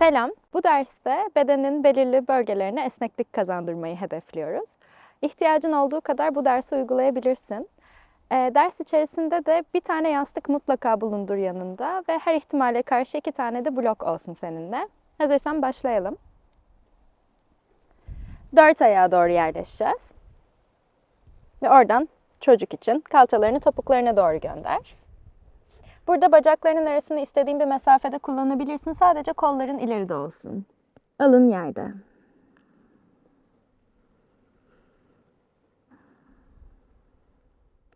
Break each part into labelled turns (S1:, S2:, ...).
S1: Selam. Bu derste bedenin belirli bölgelerine esneklik kazandırmayı hedefliyoruz. İhtiyacın olduğu kadar bu dersi uygulayabilirsin. Ee, ders içerisinde de bir tane yastık mutlaka bulundur yanında ve her ihtimale karşı iki tane de blok olsun seninle. Hazırsan başlayalım. Dört ayağa doğru yerleşeceğiz. Ve oradan çocuk için kalçalarını topuklarına doğru gönder. Burada bacaklarının arasını istediğin bir mesafede kullanabilirsin. Sadece kolların ileride olsun. Alın yerde.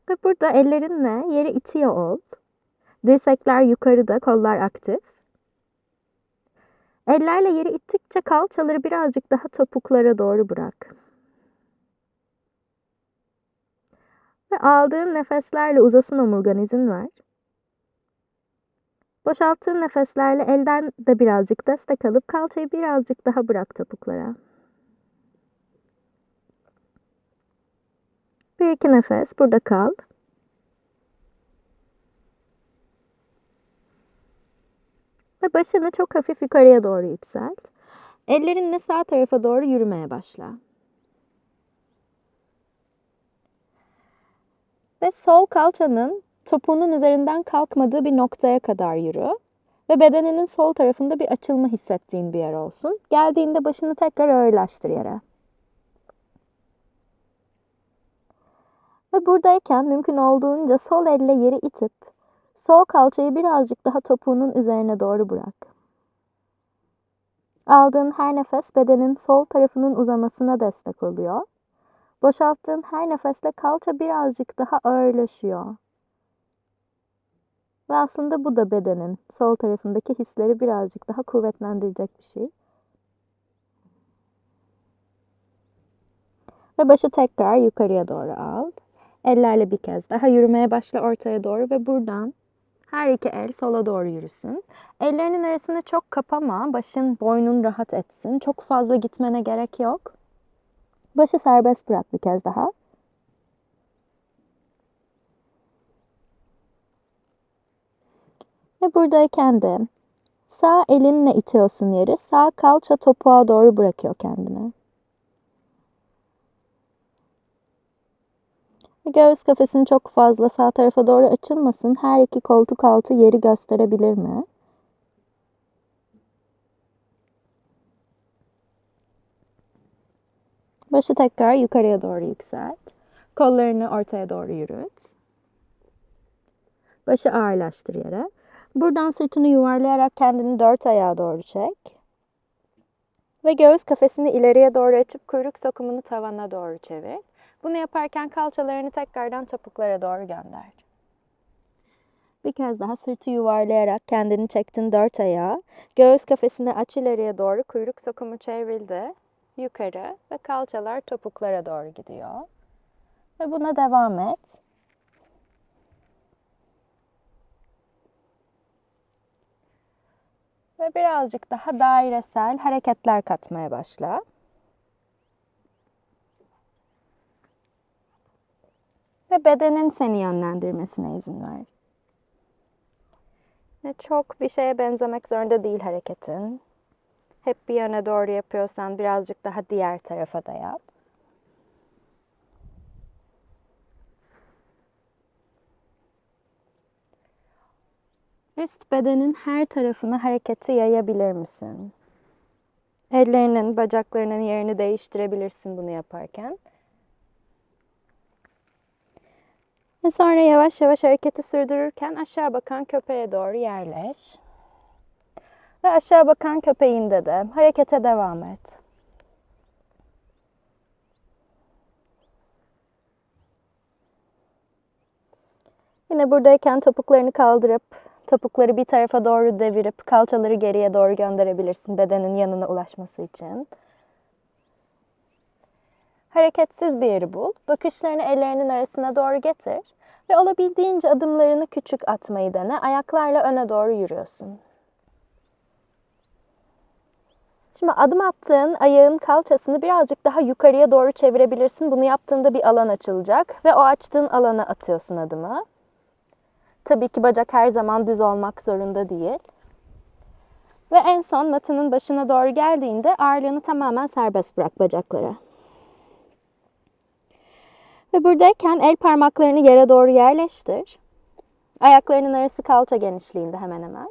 S1: Ve burada ellerinle yeri itiyor ol. Dirsekler yukarıda, kollar aktif. Ellerle yeri ittikçe kalçaları birazcık daha topuklara doğru bırak. Ve aldığın nefeslerle uzasın omurgan izin ver. Boşalttığın nefeslerle elden de birazcık destek alıp kalçayı birazcık daha bırak topuklara. Bir iki nefes burada kal. Ve başını çok hafif yukarıya doğru yükselt. Ellerinle sağ tarafa doğru yürümeye başla. Ve sol kalçanın topuğunun üzerinden kalkmadığı bir noktaya kadar yürü. Ve bedeninin sol tarafında bir açılma hissettiğin bir yer olsun. Geldiğinde başını tekrar ağırlaştır yere. Ve buradayken mümkün olduğunca sol elle yeri itip sol kalçayı birazcık daha topuğunun üzerine doğru bırak. Aldığın her nefes bedenin sol tarafının uzamasına destek oluyor. Boşalttığın her nefesle kalça birazcık daha ağırlaşıyor. Ve aslında bu da bedenin sol tarafındaki hisleri birazcık daha kuvvetlendirecek bir şey. Ve başı tekrar yukarıya doğru al. Ellerle bir kez daha yürümeye başla ortaya doğru ve buradan her iki el sola doğru yürüsün. Ellerinin arasını çok kapama. Başın, boynun rahat etsin. Çok fazla gitmene gerek yok. Başı serbest bırak bir kez daha. Ve buradayken de sağ elinle itiyorsun yeri. Sağ kalça topuğa doğru bırakıyor kendini. Göğüs kafesin çok fazla sağ tarafa doğru açılmasın. Her iki koltuk altı yeri gösterebilir mi? Başı tekrar yukarıya doğru yükselt. Kollarını ortaya doğru yürüt. Başı ağırlaştır yere. Buradan sırtını yuvarlayarak kendini dört ayağa doğru çek. Ve göğüs kafesini ileriye doğru açıp kuyruk sokumunu tavana doğru çevir. Bunu yaparken kalçalarını tekrardan topuklara doğru gönder. Bir kez daha sırtı yuvarlayarak kendini çektin dört ayağa. Göğüs kafesini aç ileriye doğru. Kuyruk sokumu çevrildi. Yukarı ve kalçalar topuklara doğru gidiyor. Ve buna devam et. Ve birazcık daha dairesel hareketler katmaya başla. Ve bedenin seni yönlendirmesine izin ver. Ne çok bir şeye benzemek zorunda değil hareketin. Hep bir yöne doğru yapıyorsan birazcık daha diğer tarafa da yap. Üst bedenin her tarafına hareketi yayabilir misin? Ellerinin, bacaklarının yerini değiştirebilirsin bunu yaparken. Ve sonra yavaş yavaş hareketi sürdürürken aşağı bakan köpeğe doğru yerleş. Ve aşağı bakan köpeğinde de harekete devam et. Yine buradayken topuklarını kaldırıp topukları bir tarafa doğru devirip kalçaları geriye doğru gönderebilirsin bedenin yanına ulaşması için. Hareketsiz bir yeri bul. Bakışlarını ellerinin arasına doğru getir ve olabildiğince adımlarını küçük atmayı dene. Ayaklarla öne doğru yürüyorsun. Şimdi adım attığın ayağın kalçasını birazcık daha yukarıya doğru çevirebilirsin. Bunu yaptığında bir alan açılacak ve o açtığın alana atıyorsun adımı. Tabii ki bacak her zaman düz olmak zorunda değil. Ve en son matının başına doğru geldiğinde ağırlığını tamamen serbest bırak bacaklara. Ve buradayken el parmaklarını yere doğru yerleştir. Ayaklarının arası kalça genişliğinde hemen hemen.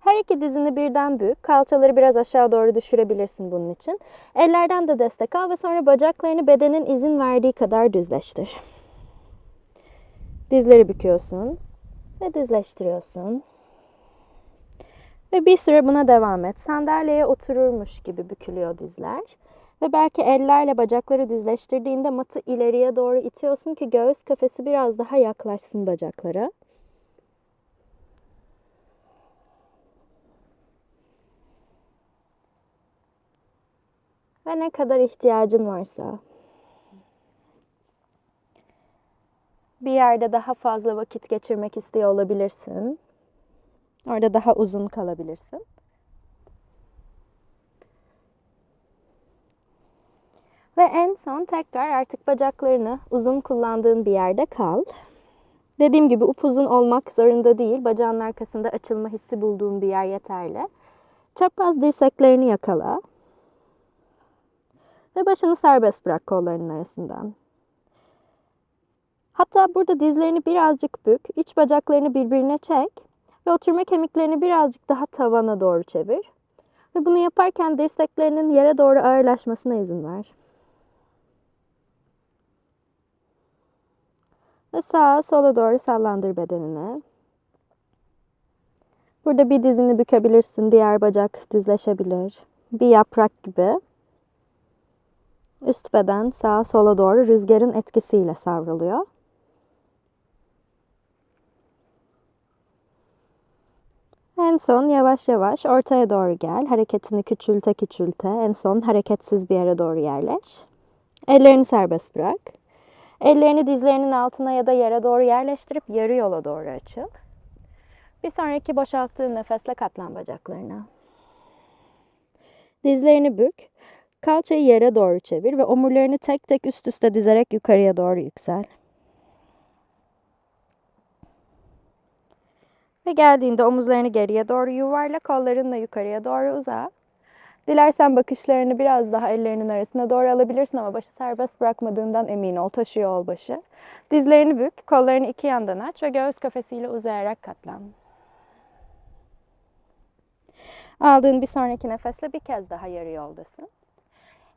S1: Her iki dizini birden bük. Kalçaları biraz aşağı doğru düşürebilirsin bunun için. Ellerden de destek al ve sonra bacaklarını bedenin izin verdiği kadar düzleştir. Dizleri büküyorsun ve düzleştiriyorsun. Ve bir süre buna devam et. Sandalyeye otururmuş gibi bükülüyor dizler. Ve belki ellerle bacakları düzleştirdiğinde matı ileriye doğru itiyorsun ki göğüs kafesi biraz daha yaklaşsın bacaklara. Ve ne kadar ihtiyacın varsa. Bir yerde daha fazla vakit geçirmek istiyor olabilirsin. Orada daha uzun kalabilirsin. Ve en son tekrar artık bacaklarını uzun kullandığın bir yerde kal. Dediğim gibi upuzun olmak zorunda değil. Bacağın arkasında açılma hissi bulduğun bir yer yeterli. Çapraz dirseklerini yakala. Ve başını serbest bırak kollarının arasından. Hatta burada dizlerini birazcık bük, iç bacaklarını birbirine çek ve oturma kemiklerini birazcık daha tavana doğru çevir. Ve bunu yaparken dirseklerinin yere doğru ağırlaşmasına izin ver. Ve sağa sola doğru sallandır bedenini. Burada bir dizini bükebilirsin, diğer bacak düzleşebilir. Bir yaprak gibi. Üst beden sağa sola doğru rüzgarın etkisiyle savruluyor. En son yavaş yavaş ortaya doğru gel. Hareketini küçülte küçülte. En son hareketsiz bir yere doğru yerleş. Ellerini serbest bırak. Ellerini dizlerinin altına ya da yere doğru yerleştirip yarı yola doğru açıl. Bir sonraki boşalttığın nefesle katlan bacaklarına. Dizlerini bük. Kalçayı yere doğru çevir ve omurlarını tek tek üst üste dizerek yukarıya doğru yüksel. Ve geldiğinde omuzlarını geriye doğru yuvarla, kollarınla yukarıya doğru uza. Dilersen bakışlarını biraz daha ellerinin arasına doğru alabilirsin ama başı serbest bırakmadığından emin ol. Taşıyor ol başı. Dizlerini bük, kollarını iki yandan aç ve göğüs kafesiyle uzayarak katlan. Aldığın bir sonraki nefesle bir kez daha yarı yoldasın.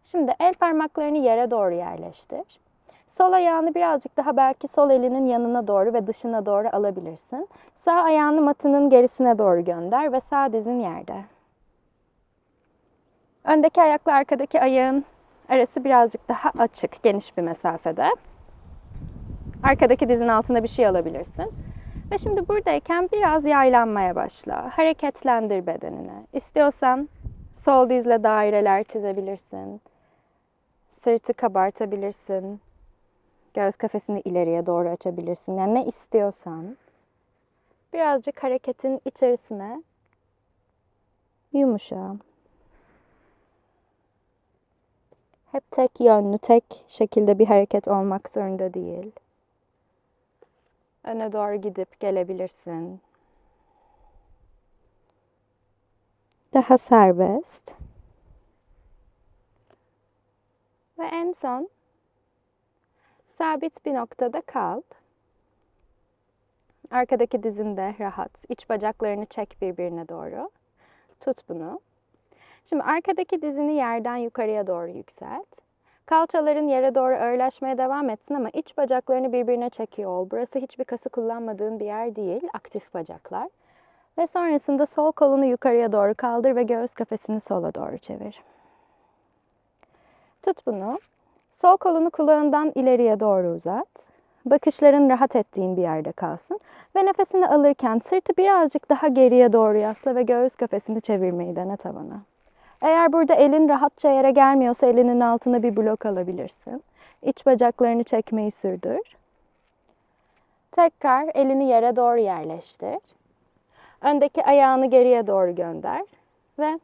S1: Şimdi el parmaklarını yere doğru yerleştir. Sol ayağını birazcık daha belki sol elinin yanına doğru ve dışına doğru alabilirsin. Sağ ayağını matının gerisine doğru gönder ve sağ dizin yerde. Öndeki ayakla arkadaki ayağın arası birazcık daha açık, geniş bir mesafede. Arkadaki dizin altında bir şey alabilirsin. Ve şimdi buradayken biraz yaylanmaya başla. Hareketlendir bedenini. İstiyorsan sol dizle daireler çizebilirsin. Sırtı kabartabilirsin. Göğüs kafesini ileriye doğru açabilirsin. Yani ne istiyorsan birazcık hareketin içerisine yumuşa. Hep tek yönlü, tek şekilde bir hareket olmak zorunda değil. Öne doğru gidip gelebilirsin. Daha serbest. Ve en son sabit bir noktada kal. Arkadaki dizinde rahat. İç bacaklarını çek birbirine doğru. Tut bunu. Şimdi arkadaki dizini yerden yukarıya doğru yükselt. Kalçaların yere doğru ağırlaşmaya devam etsin ama iç bacaklarını birbirine çekiyor ol. Burası hiçbir kası kullanmadığın bir yer değil. Aktif bacaklar. Ve sonrasında sol kolunu yukarıya doğru kaldır ve göğüs kafesini sola doğru çevir. Tut bunu. Sol kolunu kulağından ileriye doğru uzat. Bakışların rahat ettiğin bir yerde kalsın. Ve nefesini alırken sırtı birazcık daha geriye doğru yasla ve göğüs kafesini çevirmeyi dene tavana. Eğer burada elin rahatça yere gelmiyorsa elinin altına bir blok alabilirsin. İç bacaklarını çekmeyi sürdür. Tekrar elini yere doğru yerleştir. Öndeki ayağını geriye doğru gönder ve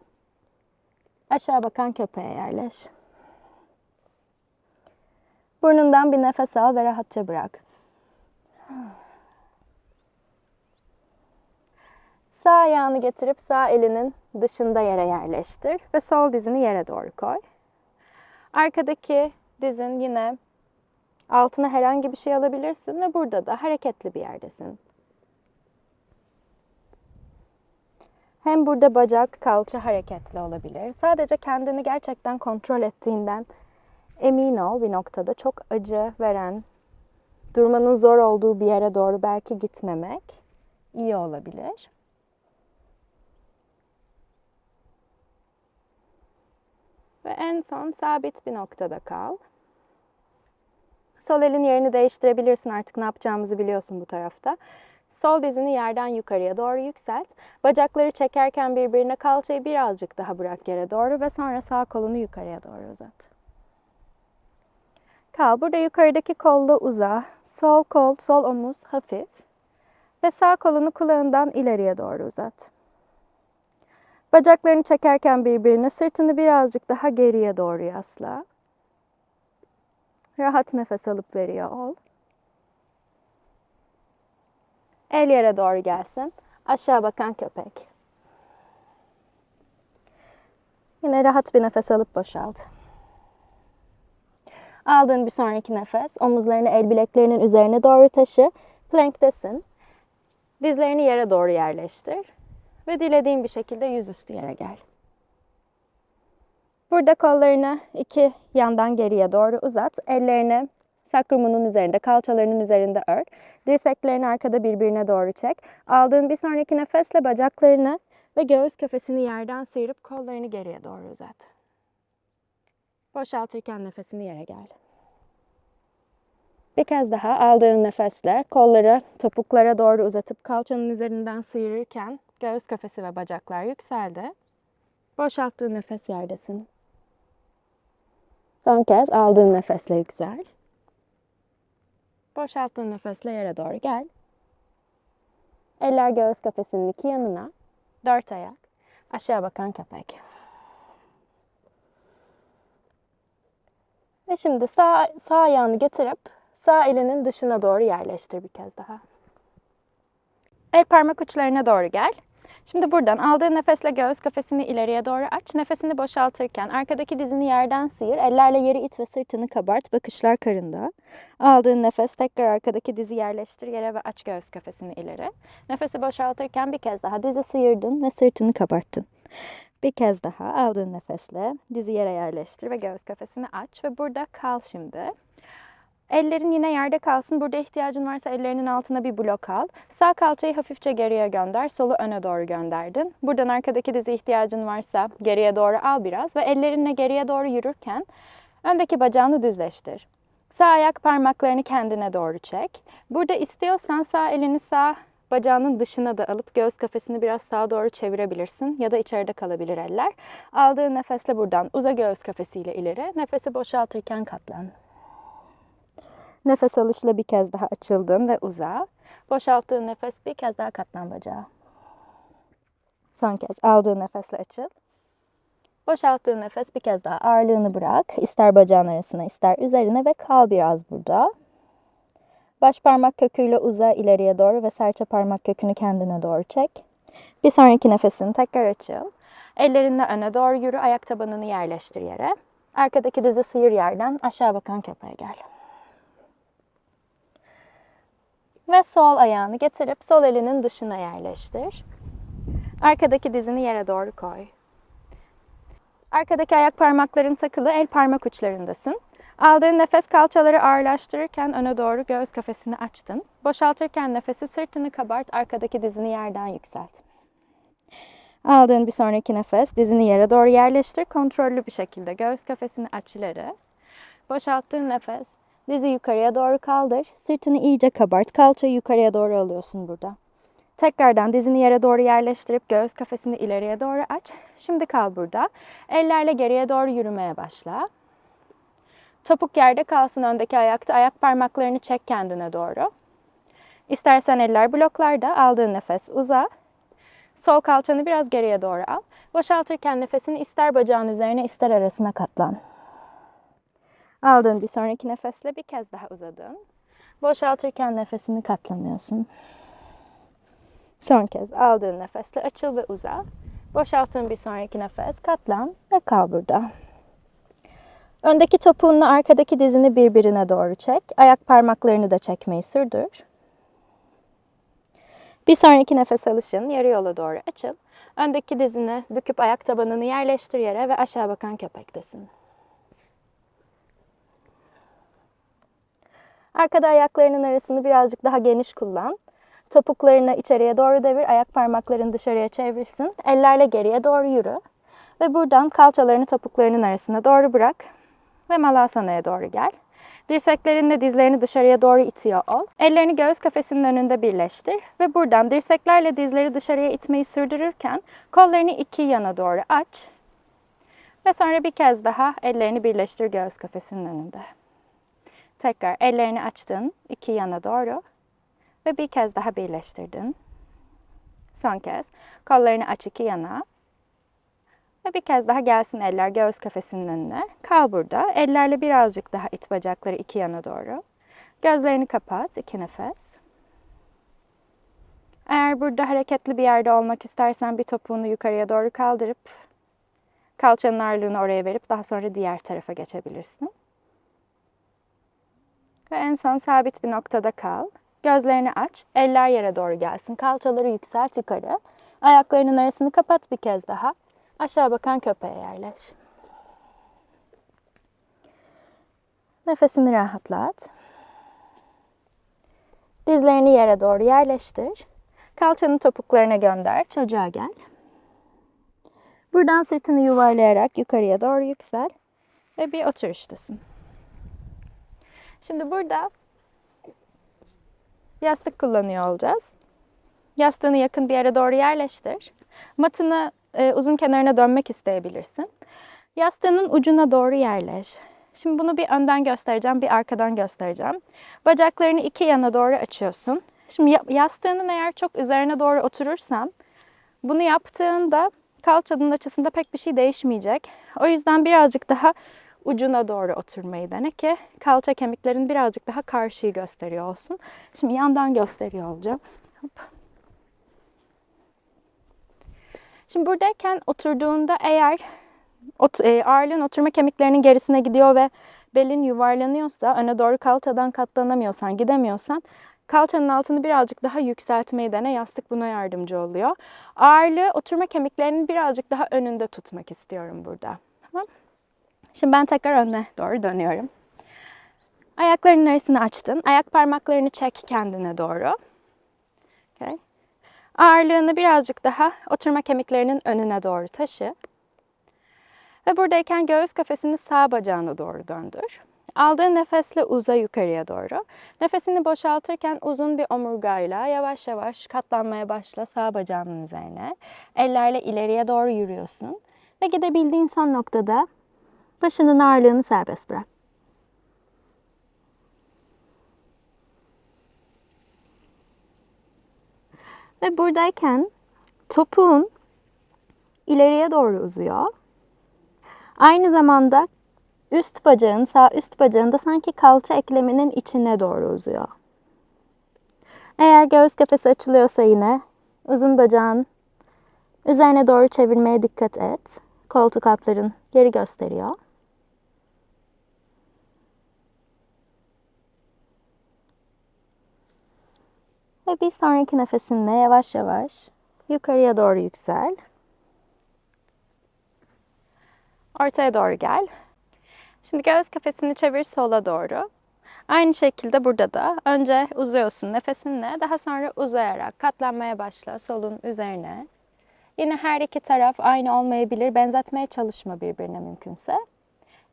S1: aşağı bakan köpeğe yerleş. Burnundan bir nefes al ve rahatça bırak. Sağ ayağını getirip sağ elinin dışında yere yerleştir ve sol dizini yere doğru koy. Arkadaki dizin yine altına herhangi bir şey alabilirsin ve burada da hareketli bir yerdesin. Hem burada bacak, kalça hareketli olabilir. Sadece kendini gerçekten kontrol ettiğinden emin ol bir noktada çok acı veren, durmanın zor olduğu bir yere doğru belki gitmemek iyi olabilir. Ve en son sabit bir noktada kal. Sol elin yerini değiştirebilirsin artık ne yapacağımızı biliyorsun bu tarafta. Sol dizini yerden yukarıya doğru yükselt. Bacakları çekerken birbirine kalçayı birazcık daha bırak yere doğru ve sonra sağ kolunu yukarıya doğru uzat. Kal. Burada yukarıdaki kolla uza. Sol kol, sol omuz hafif. Ve sağ kolunu kulağından ileriye doğru uzat. Bacaklarını çekerken birbirine sırtını birazcık daha geriye doğru yasla. Rahat nefes alıp veriyor ol. El yere doğru gelsin. Aşağı bakan köpek. Yine rahat bir nefes alıp boşalt. Aldığın bir sonraki nefes. Omuzlarını el bileklerinin üzerine doğru taşı. Plank'tesin. Dizlerini yere doğru yerleştir. Ve dilediğin bir şekilde yüzüstü yere gel. Burada kollarını iki yandan geriye doğru uzat. Ellerini sakrumunun üzerinde, kalçalarının üzerinde ör. Dirseklerini arkada birbirine doğru çek. Aldığın bir sonraki nefesle bacaklarını ve göğüs kafesini yerden sıyırıp kollarını geriye doğru uzat. Boşaltırken nefesini yere gel. Bir kez daha aldığın nefesle kolları topuklara doğru uzatıp kalçanın üzerinden sıyırırken göğüs kafesi ve bacaklar yükseldi. Boşalttığın nefes yerdesin. Son kez aldığın nefesle yüksel. Boşalttığın nefesle yere doğru gel. Eller göğüs kafesinin iki yanına. Dört ayak. Aşağı bakan köpek. Ve şimdi sağ, sağ ayağını getirip sağ elinin dışına doğru yerleştir bir kez daha. El parmak uçlarına doğru gel. Şimdi buradan aldığın nefesle göğüs kafesini ileriye doğru aç. Nefesini boşaltırken arkadaki dizini yerden sıyır. Ellerle yeri it ve sırtını kabart. Bakışlar karında. Aldığın nefes tekrar arkadaki dizi yerleştir yere ve aç göğüs kafesini ileri. Nefesi boşaltırken bir kez daha dizi sıyırdın ve sırtını kabarttın. Bir kez daha aldığın nefesle dizi yere yerleştir ve göğüs kafesini aç ve burada kal şimdi. Ellerin yine yerde kalsın. Burada ihtiyacın varsa ellerinin altına bir blok al. Sağ kalçayı hafifçe geriye gönder. Solu öne doğru gönderdin. Buradan arkadaki dizi ihtiyacın varsa geriye doğru al biraz ve ellerinle geriye doğru yürürken öndeki bacağını düzleştir. Sağ ayak parmaklarını kendine doğru çek. Burada istiyorsan sağ elini sağ bacağının dışına da alıp göğüs kafesini biraz sağa doğru çevirebilirsin ya da içeride kalabilir eller. Aldığın nefesle buradan uza göğüs kafesiyle ileri. Nefesi boşaltırken katlan. Nefes alışla bir kez daha açıldın ve uza. Boşalttığın nefes bir kez daha katlan bacağı. Son kez aldığın nefesle açıl. Boşalttığın nefes bir kez daha ağırlığını bırak. İster bacağın arasına ister üzerine ve kal biraz burada. Baş parmak köküyle uza ileriye doğru ve serçe parmak kökünü kendine doğru çek. Bir sonraki nefesini tekrar açıl. Ellerinle öne doğru yürü. Ayak tabanını yerleştir yere. Arkadaki dizi sıyır yerden aşağı bakan köpeğe gel. Ve sol ayağını getirip sol elinin dışına yerleştir. Arkadaki dizini yere doğru koy. Arkadaki ayak parmakların takılı, el parmak uçlarındasın. Aldığın nefes kalçaları ağırlaştırırken öne doğru göğüs kafesini açtın. Boşaltırken nefesi sırtını kabart, arkadaki dizini yerden yükselt. Aldığın bir sonraki nefes dizini yere doğru yerleştir. Kontrollü bir şekilde göğüs kafesini aç ileri. Boşalttığın nefes dizi yukarıya doğru kaldır. Sırtını iyice kabart. Kalçayı yukarıya doğru alıyorsun burada. Tekrardan dizini yere doğru yerleştirip göğüs kafesini ileriye doğru aç. Şimdi kal burada. Ellerle geriye doğru yürümeye başla. Topuk yerde kalsın öndeki ayakta. Ayak parmaklarını çek kendine doğru. İstersen eller bloklarda. Aldığın nefes uza. Sol kalçanı biraz geriye doğru al. Boşaltırken nefesini ister bacağın üzerine ister arasına katlan. Aldığın bir sonraki nefesle bir kez daha uzadın. Boşaltırken nefesini katlanıyorsun. Son kez aldığın nefesle açıl ve uza. Boşalttığın bir sonraki nefes katlan ve kal burada. Öndeki topuğunla arkadaki dizini birbirine doğru çek. Ayak parmaklarını da çekmeyi sürdür. Bir sonraki nefes alışın yarı yola doğru açıl. Öndeki dizini büküp ayak tabanını yerleştir yere ve aşağı bakan köpektesin. Arkada ayaklarının arasını birazcık daha geniş kullan. Topuklarını içeriye doğru devir, ayak parmaklarını dışarıya çevirsin. Ellerle geriye doğru yürü. Ve buradan kalçalarını topuklarının arasına doğru bırak. Ve Malasana'ya doğru gel. Dirseklerinle dizlerini dışarıya doğru itiyor ol. Ellerini göğüs kafesinin önünde birleştir. Ve buradan dirseklerle dizleri dışarıya itmeyi sürdürürken kollarını iki yana doğru aç. Ve sonra bir kez daha ellerini birleştir göğüs kafesinin önünde. Tekrar ellerini açtın iki yana doğru ve bir kez daha birleştirdin. Son kez kollarını aç iki yana ve bir kez daha gelsin eller göğüs kafesinin önüne. Kal burada. Ellerle birazcık daha it bacakları iki yana doğru. Gözlerini kapat. iki nefes. Eğer burada hareketli bir yerde olmak istersen bir topuğunu yukarıya doğru kaldırıp kalçanın ağırlığını oraya verip daha sonra diğer tarafa geçebilirsin. Ve en son sabit bir noktada kal. Gözlerini aç. Eller yere doğru gelsin. Kalçaları yükselt yukarı. Ayaklarının arasını kapat bir kez daha. Aşağı bakan köpeğe yerleş. Nefesini rahatlat. Dizlerini yere doğru yerleştir. Kalçanı topuklarına gönder. Çocuğa gel. Buradan sırtını yuvarlayarak yukarıya doğru yüksel. Ve bir oturuştasın. Şimdi burada yastık kullanıyor olacağız. Yastığını yakın bir yere doğru yerleştir. Matını e, uzun kenarına dönmek isteyebilirsin. Yastığının ucuna doğru yerleş. Şimdi bunu bir önden göstereceğim, bir arkadan göstereceğim. Bacaklarını iki yana doğru açıyorsun. Şimdi yastığının eğer çok üzerine doğru oturursan, bunu yaptığında kalçanın açısında pek bir şey değişmeyecek. O yüzden birazcık daha ucuna doğru oturmayı dene ki kalça kemiklerin birazcık daha karşıyı gösteriyor olsun. Şimdi yandan gösteriyor olacağım. Hop. Şimdi buradayken oturduğunda eğer ot, e, ağırlığın oturma kemiklerinin gerisine gidiyor ve belin yuvarlanıyorsa, öne doğru kalçadan katlanamıyorsan, gidemiyorsan kalçanın altını birazcık daha yükseltmeyi dene. Yastık buna yardımcı oluyor. Ağırlığı oturma kemiklerinin birazcık daha önünde tutmak istiyorum burada. Tamam Şimdi ben tekrar önüne doğru dönüyorum. Ayaklarının arasını açtın. Ayak parmaklarını çek kendine doğru. Ağırlığını birazcık daha oturma kemiklerinin önüne doğru taşı. Ve buradayken göğüs kafesini sağ bacağına doğru döndür. Aldığın nefesle uza yukarıya doğru. Nefesini boşaltırken uzun bir omurgayla yavaş yavaş katlanmaya başla sağ bacağının üzerine. Ellerle ileriye doğru yürüyorsun. Ve gidebildiğin son noktada başının ağırlığını serbest bırak. Ve buradayken topuğun ileriye doğru uzuyor. Aynı zamanda üst bacağın, sağ üst bacağında sanki kalça ekleminin içine doğru uzuyor. Eğer göğüs kafesi açılıyorsa yine uzun bacağın üzerine doğru çevirmeye dikkat et. Koltuk altların geri gösteriyor. Ve bir sonraki nefesinle yavaş yavaş yukarıya doğru yüksel. Ortaya doğru gel. Şimdi göğüs kafesini çevir sola doğru. Aynı şekilde burada da önce uzuyorsun nefesinle, daha sonra uzayarak katlanmaya başla solun üzerine. Yine her iki taraf aynı olmayabilir. Benzetmeye çalışma birbirine mümkünse.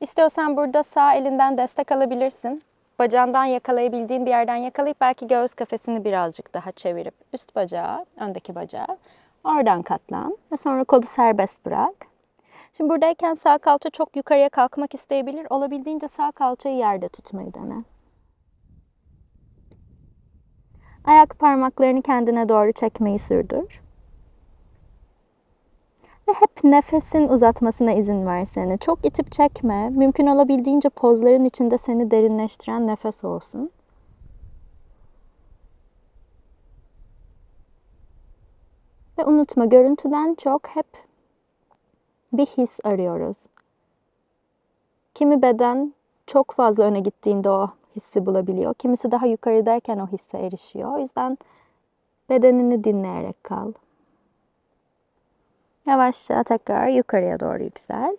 S1: İstiyorsan burada sağ elinden destek alabilirsin bacağından yakalayabildiğin bir yerden yakalayıp belki göğüs kafesini birazcık daha çevirip üst bacağı, öndeki bacağı oradan katlan ve sonra kolu serbest bırak. Şimdi buradayken sağ kalça çok yukarıya kalkmak isteyebilir. Olabildiğince sağ kalçayı yerde tutmayı dene. Ayak parmaklarını kendine doğru çekmeyi sürdür. Ve hep nefesin uzatmasına izin ver seni. Çok itip çekme. Mümkün olabildiğince pozların içinde seni derinleştiren nefes olsun. Ve unutma görüntüden çok hep bir his arıyoruz. Kimi beden çok fazla öne gittiğinde o hissi bulabiliyor. Kimisi daha yukarıdayken o hisse erişiyor. O yüzden bedenini dinleyerek kal. Yavaşça tekrar yukarıya doğru yüksel.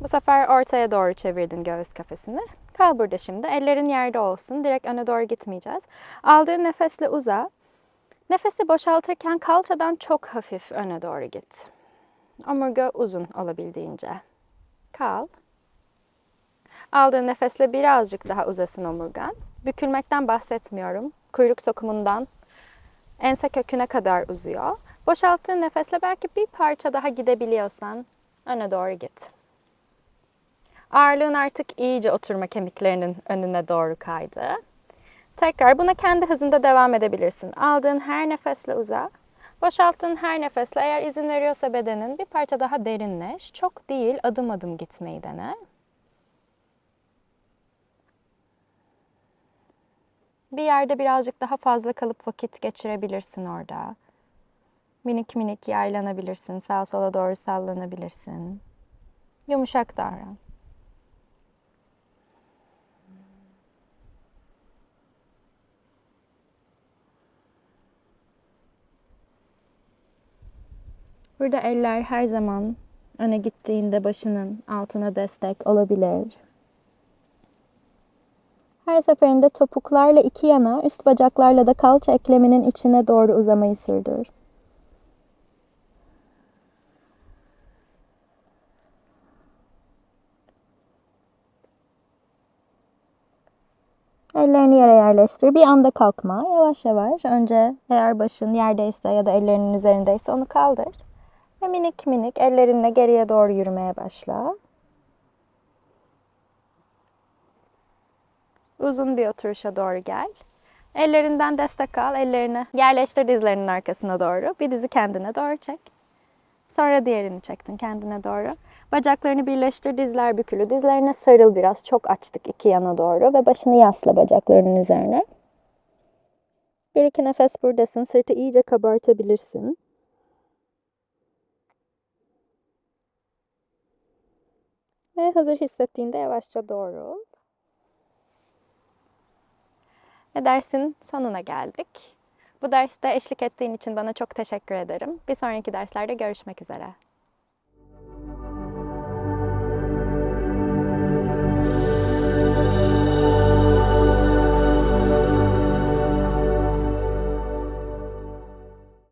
S1: Bu sefer ortaya doğru çevirdin göğüs kafesini. Kal burada şimdi. Ellerin yerde olsun. Direkt öne doğru gitmeyeceğiz. Aldığın nefesle uza. Nefesi boşaltırken kalçadan çok hafif öne doğru git. Omurga uzun olabildiğince. Kal. Aldığın nefesle birazcık daha uzasın omurgan. Bükülmekten bahsetmiyorum. Kuyruk sokumundan ense köküne kadar uzuyor. Boşalttığın nefesle belki bir parça daha gidebiliyorsan öne doğru git. Ağırlığın artık iyice oturma kemiklerinin önüne doğru kaydı. Tekrar buna kendi hızında devam edebilirsin. Aldığın her nefesle uza. Boşalttığın her nefesle eğer izin veriyorsa bedenin bir parça daha derinleş. Çok değil adım adım gitmeyi dene. Bir yerde birazcık daha fazla kalıp vakit geçirebilirsin orada. Minik minik yaylanabilirsin. Sağa sola doğru sallanabilirsin. Yumuşak davran. Burada eller her zaman öne gittiğinde başının altına destek olabilir. Her seferinde topuklarla iki yana, üst bacaklarla da kalça ekleminin içine doğru uzamayı sürdür. Ellerini yere yerleştir. Bir anda kalkma. Yavaş yavaş. Önce eğer başın yerdeyse ya da ellerinin üzerindeyse onu kaldır. Ve minik minik ellerinle geriye doğru yürümeye başla. Uzun bir oturuşa doğru gel. Ellerinden destek al. Ellerini yerleştir dizlerinin arkasına doğru. Bir dizi kendine doğru çek. Sonra diğerini çektin kendine doğru. Bacaklarını birleştir, dizler bükülü. Dizlerine sarıl biraz. Çok açtık iki yana doğru ve başını yasla bacaklarının üzerine. Bir iki nefes buradasın. Sırtı iyice kabartabilirsin. Ve hazır hissettiğinde yavaşça doğrul. Ve dersin sonuna geldik. Bu derste eşlik ettiğin için bana çok teşekkür ederim. Bir sonraki derslerde görüşmek üzere.